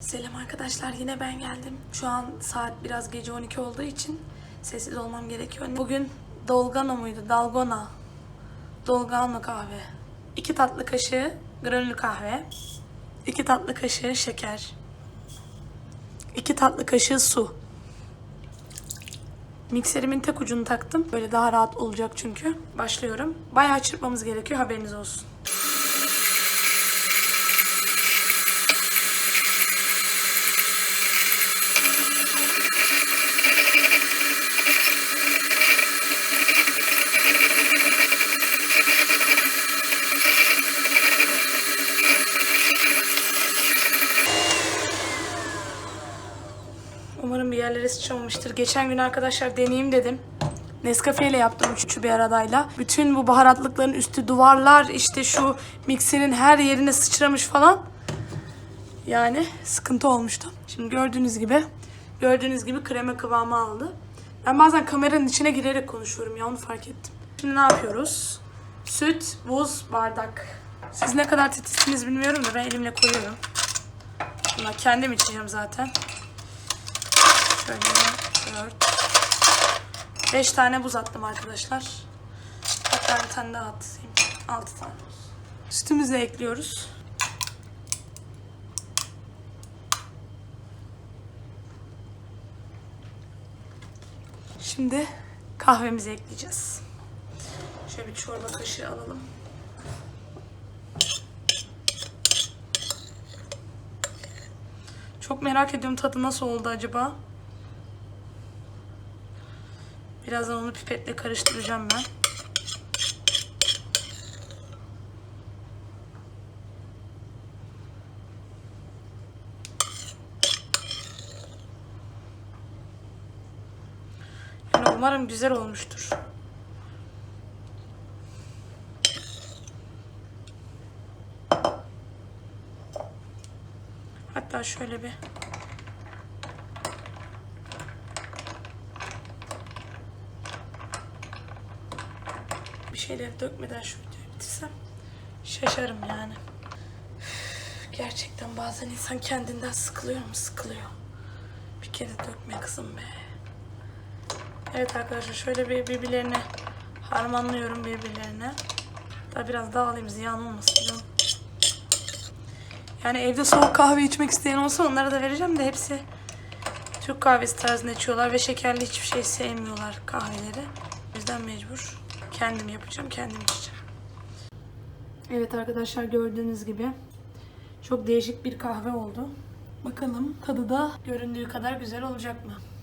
Selam arkadaşlar yine ben geldim. Şu an saat biraz gece 12 olduğu için sessiz olmam gerekiyor. Bugün Dolgana muydu? Dalgona. Dolgana kahve. 2 tatlı kaşığı granül kahve. 2 tatlı kaşığı şeker. 2 tatlı kaşığı su. Mikserimin tek ucunu taktım. Böyle daha rahat olacak çünkü. Başlıyorum. Bayağı çırpmamız gerekiyor haberiniz olsun. Umarım bir yerlere sıçramamıştır. Geçen gün arkadaşlar deneyeyim dedim. Nescafe ile yaptım üçü bir aradayla. Bütün bu baharatlıkların üstü duvarlar işte şu mikserin her yerine sıçramış falan. Yani sıkıntı olmuştu. Şimdi gördüğünüz gibi gördüğünüz gibi krema kıvamı aldı. Ben bazen kameranın içine girerek konuşuyorum ya onu fark ettim. Şimdi ne yapıyoruz? Süt, buz, bardak. Siz ne kadar titizsiniz bilmiyorum da ben elimle koyuyorum. Bunlar kendim içeceğim zaten. Şöyle 4 5 tane buz attım arkadaşlar. Hatta bir tane daha atayım. 6 tane buz. Sütümüzü ekliyoruz. Şimdi kahvemizi ekleyeceğiz. Şöyle bir çorba kaşığı alalım. Çok merak ediyorum tadı nasıl oldu acaba? Birazdan onu pipetle karıştıracağım ben. Yani umarım güzel olmuştur. Hatta şöyle bir bir şeyleri dökmeden şu videoyu bitirsem şaşarım yani. Gerçekten bazen insan kendinden sıkılıyor mu? Sıkılıyor. Bir kere dökme kızım be. Evet arkadaşlar şöyle bir birbirlerine harmanlıyorum birbirlerine. Daha biraz daha alayım ziyan olmasın. Yani evde soğuk kahve içmek isteyen olsa onlara da vereceğim de hepsi Türk kahvesi tarzında içiyorlar ve şekerli hiçbir şey sevmiyorlar kahveleri. Yüzden mecbur kendim yapacağım, kendim içeceğim. Evet arkadaşlar gördüğünüz gibi çok değişik bir kahve oldu. Bakalım tadı da göründüğü kadar güzel olacak mı?